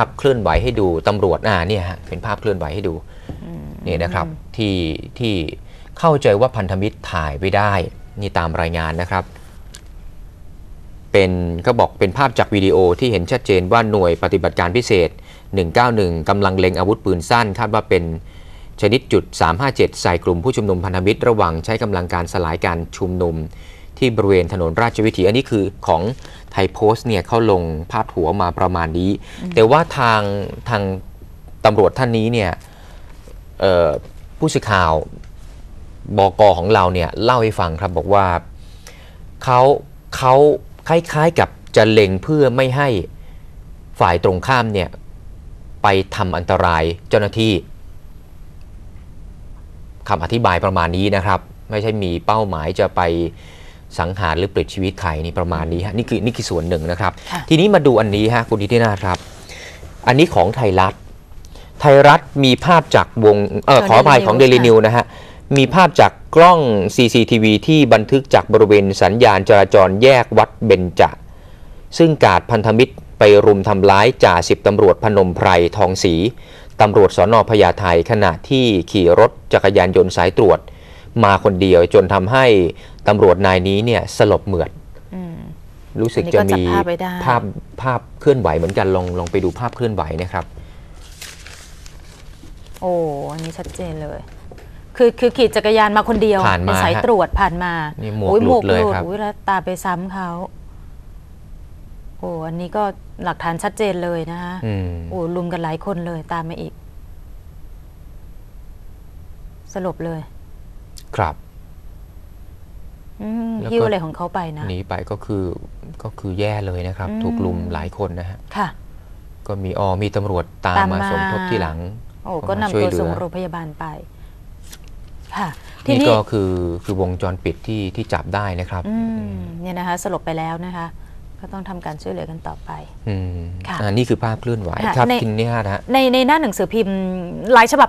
ภาพเคลื่อนไหวให้ดูตำรวจอ่าเนี่ยฮะเป็นภาพเคลื่อนไหวให้ดูนี่นะครับที่ที่เข้าใจว่าพันธมิตรถ่ายไว้ได้ นี่ตามรายงานนะครับ เป็นก็บอกเป็นภาพจากวิดีโอที่เห็นชัดเจนว่าหน่วยปฏิบัติการพิเศษ 191กำลังเล็งอาวุธปืนสั้น คาดว่าเป็นชนิดจุด 357 ใส่กลุ่มผู้ชุมนุมพันธมิตรระหว่างใช้กำลังการสลายการชุมนุม ที่บริเวณถนนราชวิถี อันนี้คือของไทยโพสต์เนี่ยเขาลงพาดหัวมาประมาณนี้ แต่ว่าทางทางตำรวจท่านนี้เนี่ยเอ่อผู้สื่อข่าวบกของเราเนี่ยเล่าให้ฟังครับบอกว่าเขาเขาคล้ายๆกับจะเล็งเพื่อไม่ให้ฝ่ายตรงข้ามเนี่ยไปทำอันตรายเจ้าหน้าที่คำอธิบายประมาณนี้นะครับ ไม่ใช่มีเป้าหมายจะไป สังหารหรือปลิดชีวิตใครนี่ประมาณนี้ฮะนี่คือนี่คือส่วนหนึ่งนะครับค่ะทีนี้มาดูอันนี้ฮะคุณทิตินาครับ อันนี้ของไทยรัฐ ไทยรัฐมีภาพจากวงเออขออภัยของเดลินิวนะฮะมีภาพจากกล้อง CCTV ที่บันทึกจากบริเวณสัญญาณจราจรแยกวัดเบญจซึ่งกาดพันธมิตรไปรุมทำร้ายจ่าสิบตำรวจพนมไพรทองศรีตำรวจสอนอพญาไทขณะที่ขี่รถจักรยานยนต์สายตรวจ มาคนเดียวจนทำให้ตำรวจนายนี้เนี่ยสลบเหมือดอืมรู้สึกอันนี้จะก็จับมีภาพไว้ได้ภาพภาพเคลื่อนไหวเหมือนกันลองลองไปดูภาพเคลื่อนไหวนะครับ โอ้อันนี้ชัดเจนเลย คือคือขี่จักรยานมาคนเดียวผ่านมาเป็นสายฮะตรวจผ่านมานี่หมวกโอ้ยหลุดเลยครับอุ้ยแล้วตามไปซ้ำเขาโอ้อันนี้ก็หลักฐานชัดเจนเลยนะคะอืมโอ้ลุมกันหลายคนเลยตามมาอีกสลบเลย ครับอืมแล้วก็หิ้วอะไรของเขาไปนะหนีไปก็คือก็คือแย่เลยนะครับอืมถูกลุมหลายคนนะฮะค่ะ ก็มีอ๋อมีตำรวจตามตามมามาสมทบที่หลัง โอ้เข้าก็มานำช่วยตัวเหลือส่งโรงพยาบาลไป ค่ะทีนี่นี้ก็คือคือวงจรปิดที่ที่จับได้นะครับอืมเนี่ยนะคะสลบไปแล้วนะคะก็ต้องทำการช่วยเหลือกันต่อไปอืมค่ะอ่านี่คือภาพเคลื่อนไหวค่ะครับในทีนี้นะฮะในในหน้าหนังสือพิมพ์หลายฉบับ